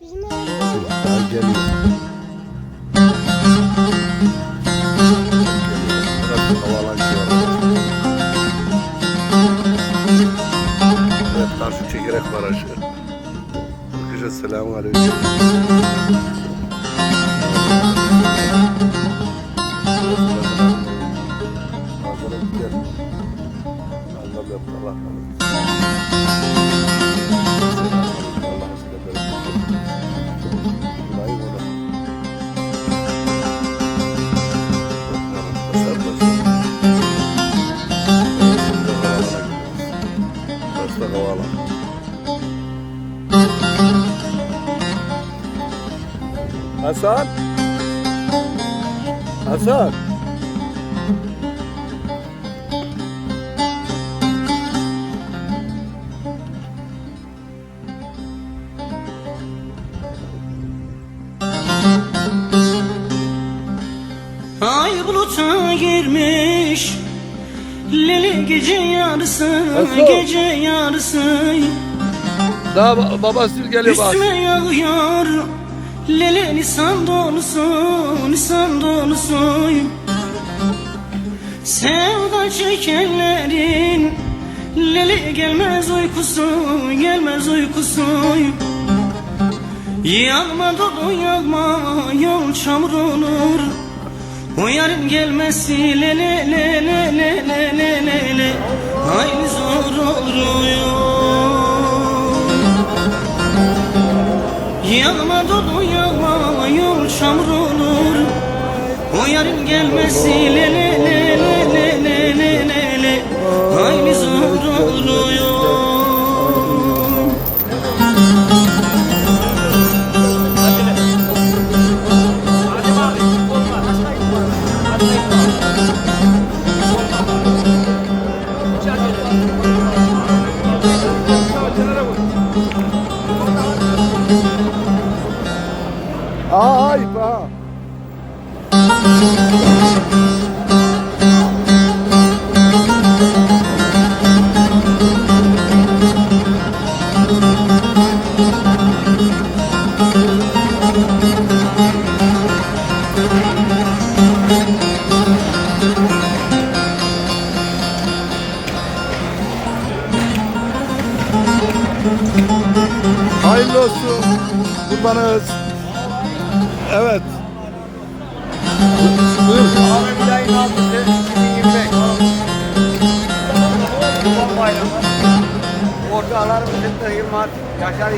Bizim öğretmen. Hasan Hasan Ay buluta girmiş Leli gece yarısı Nasıl? Gece yarısı Daha ba- babası geliyor bak. Üstüme yağıyor Lele nisan donusu, nisan donusu Sevda çekenlerin Lele gelmez uykusu, gelmez uykusu. Yanma dolu yanma, yol çamur olur. O yarın gelmesi lele lele lele lele lele. Aynı zor olur uyuyor Yanma dolu O yarın gelmesi le le le le le le le le le Aynı zor oluyor Ay bak. Kurbanız. Evet. Buyur. Abi bir ayın altısı 2025. Kurban bayramı. Ortalar Sıtkı Yılmaz, Yaşar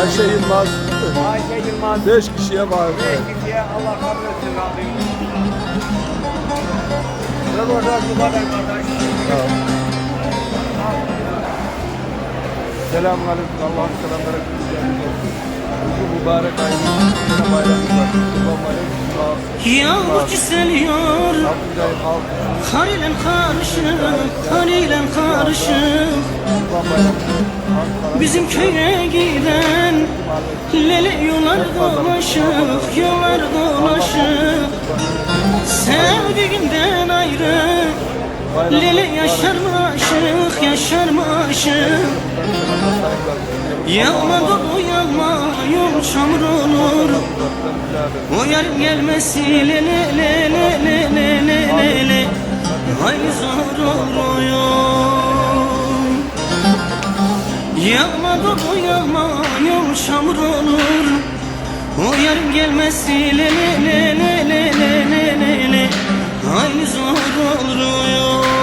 Ayşe Yılmaz. Ayşe Yılmaz. Beş kişiye var. Beş kişiye Allah kabul etsin Rabbim. Ve burada Kubadan kardeş. Selamun aleyküm. Allah'ın selamları. Bu mübarek ayın bayramı var. Yağmur altı. Kar ile karışık Kar ile bayramı. Bizim köye giden Lele yollar dolaşık Yollar dolaşık Sevdiğinden ayrı Lili yaşarmışık, yaşarmışık Yağmadan uyanmayım çamur olur O yer gelmesi lili lili lili lili lili Hay zor oluyor Yağmadan uyanmayım çamur olur O yer gelmesi lili lili lili lili lili Ay zor oluyor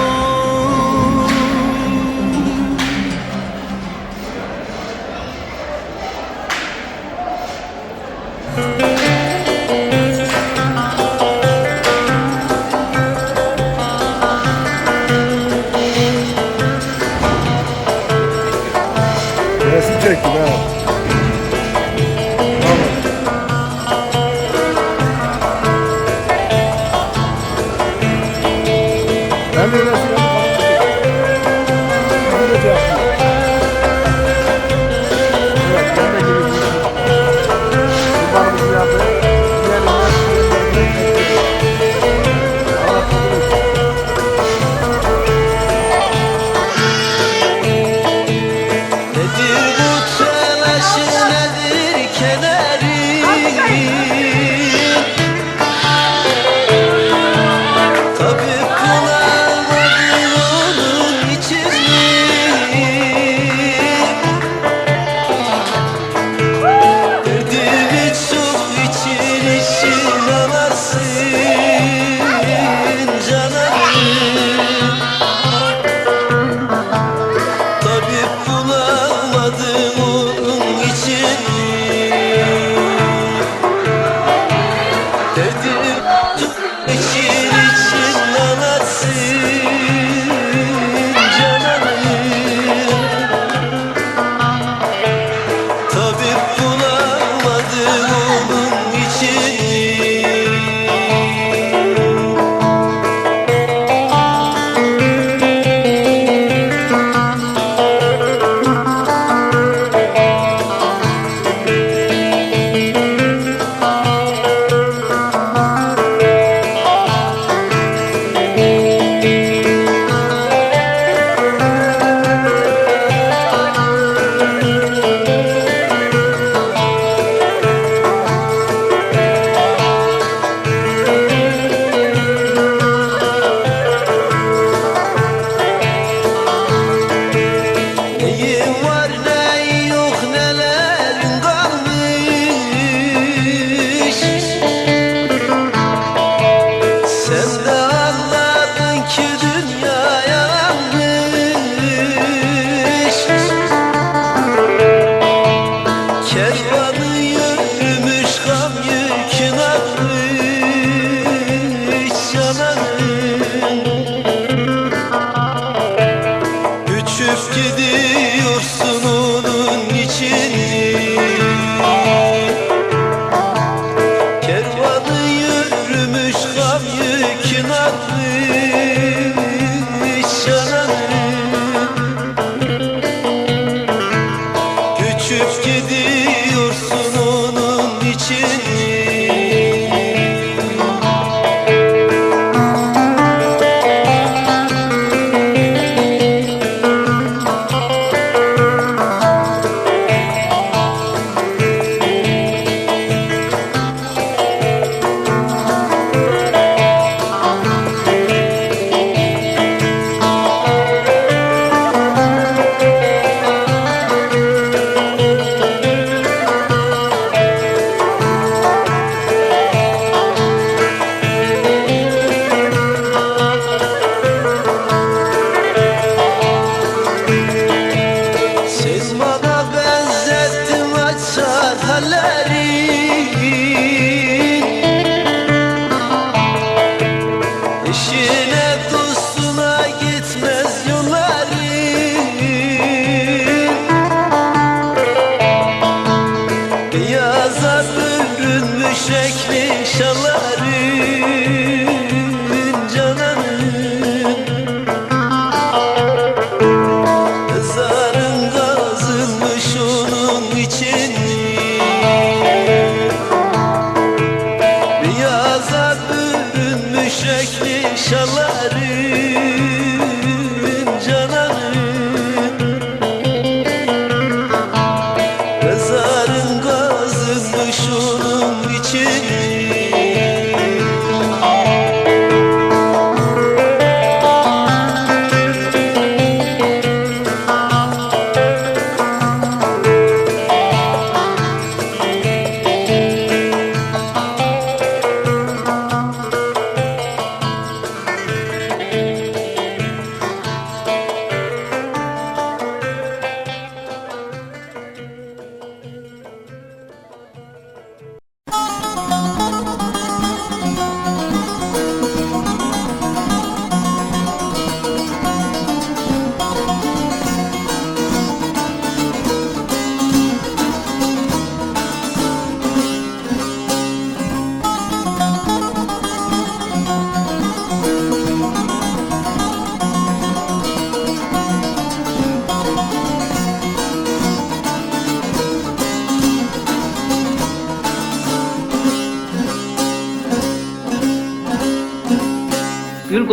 谢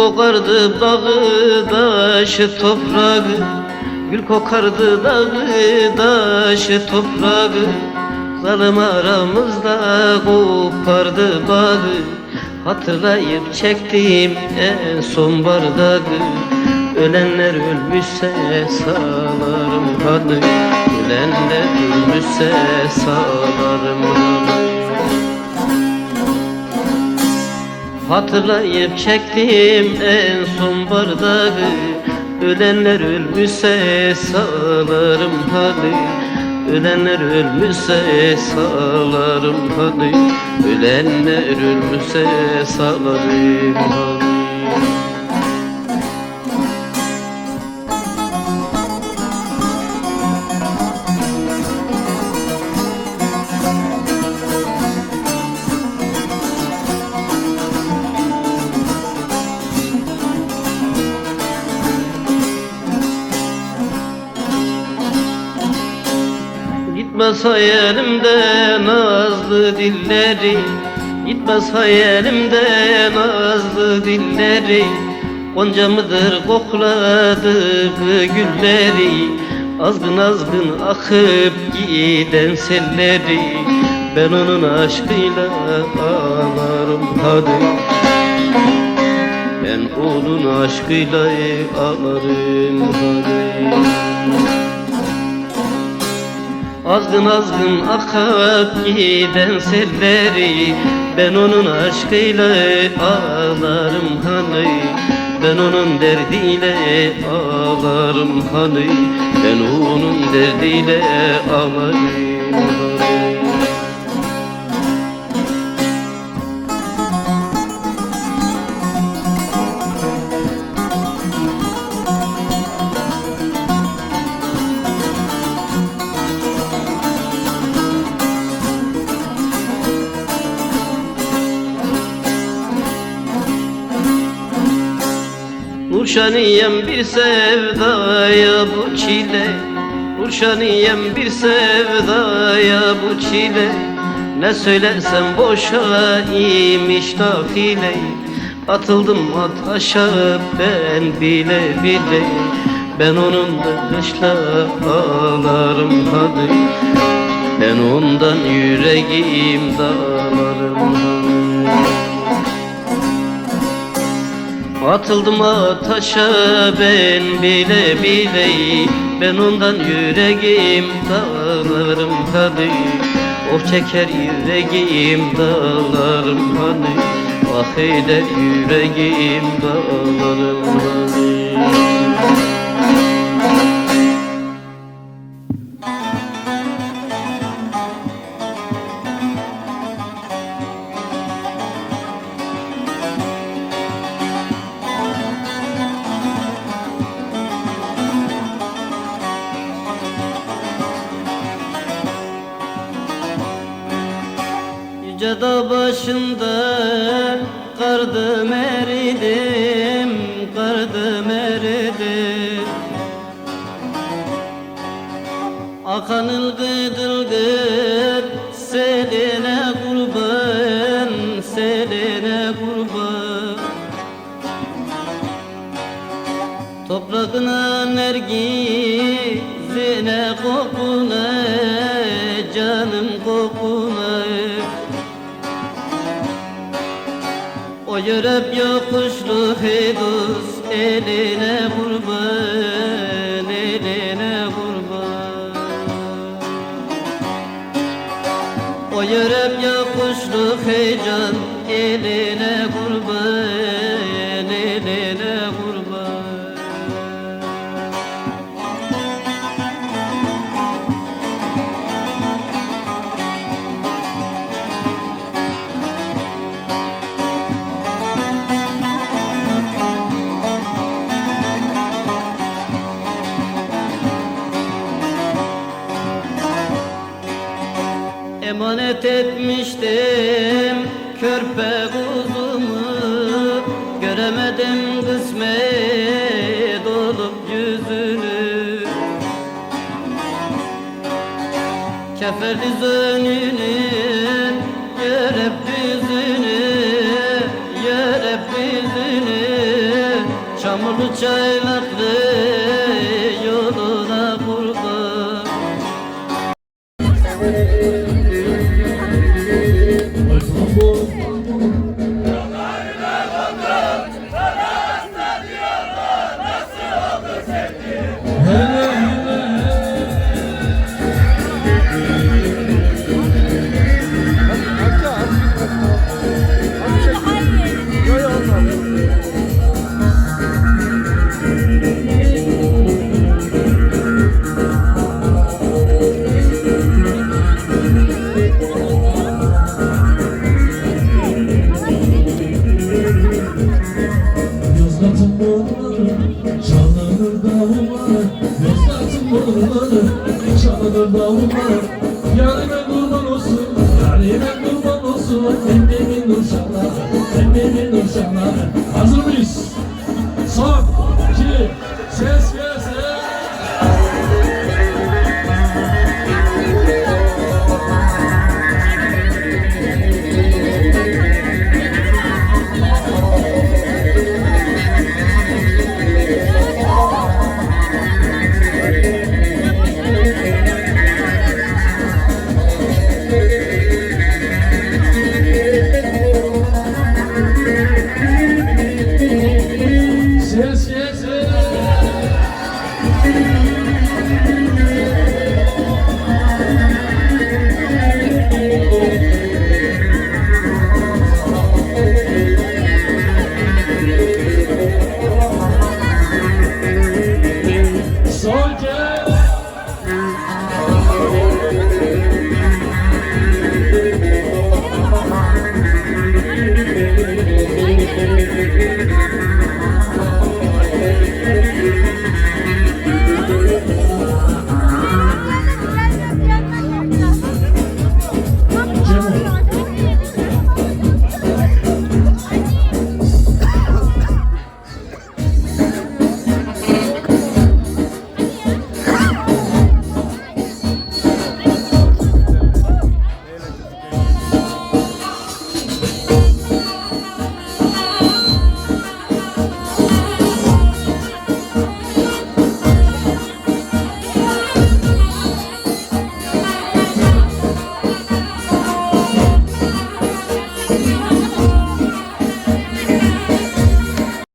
kokardı dağı daşı toprağı. Gül kokardı dağı daşı toprağı. Zalim aramızda kopardı bağı. Hatırlayıp çektim en son bardağı. Ölenler ölmüşse salarım hadı Ölenler ölmüşse salarım hadı Hatırlayıp çektim en son bardağı Ölenler ölmüşse sağlarım hadi. Ölenler ölmüşse sağlarım hadi. Ölenler ölmüşse sağlarım hadi. Gitmez hayalimde nazlı dilleri Gitmez hayalimde nazlı dilleri. Gonca mıdır kokladığı gülleri Azgın azgın akıp giden selleri. Ben onun aşkıyla ağlarım hadi. Ben onun aşkıyla ağlarım hadi Azgın azgın akıp giden selleri Ben onun aşkıyla ağlarım hani. Ben onun derdiyle ağlarım hani. Ben onun derdiyle ağlarım hani Nurşaniyem bir sevdaya bu çile. Nurşaniyem bir sevdaya bu çile. Ne söylesem boşa imiş nafile Atıldım ataşa ben bile bile. Ben onunla kışla ağlarım hadi. Ben ondan yüreğim dağlarım hadi Atıldım ataşa ben bile bile Ben ondan yüreğim dağlarım hadi Oh çeker yüreğim dağlarım hani. Ah eder yüreğim dağlarım hani Yüce dağ başında kardım eridim, kardım eridim. Akan ılgıt ılgıt seline kurban, seline kurban. Toprağına O yörep yokuşlu hidus Eline kurban Eline kurban O yörep yokuşlu heyecan Keferdiz önünün Yörep yüzünü Yörep yüzünü Çamurlu çaylaklı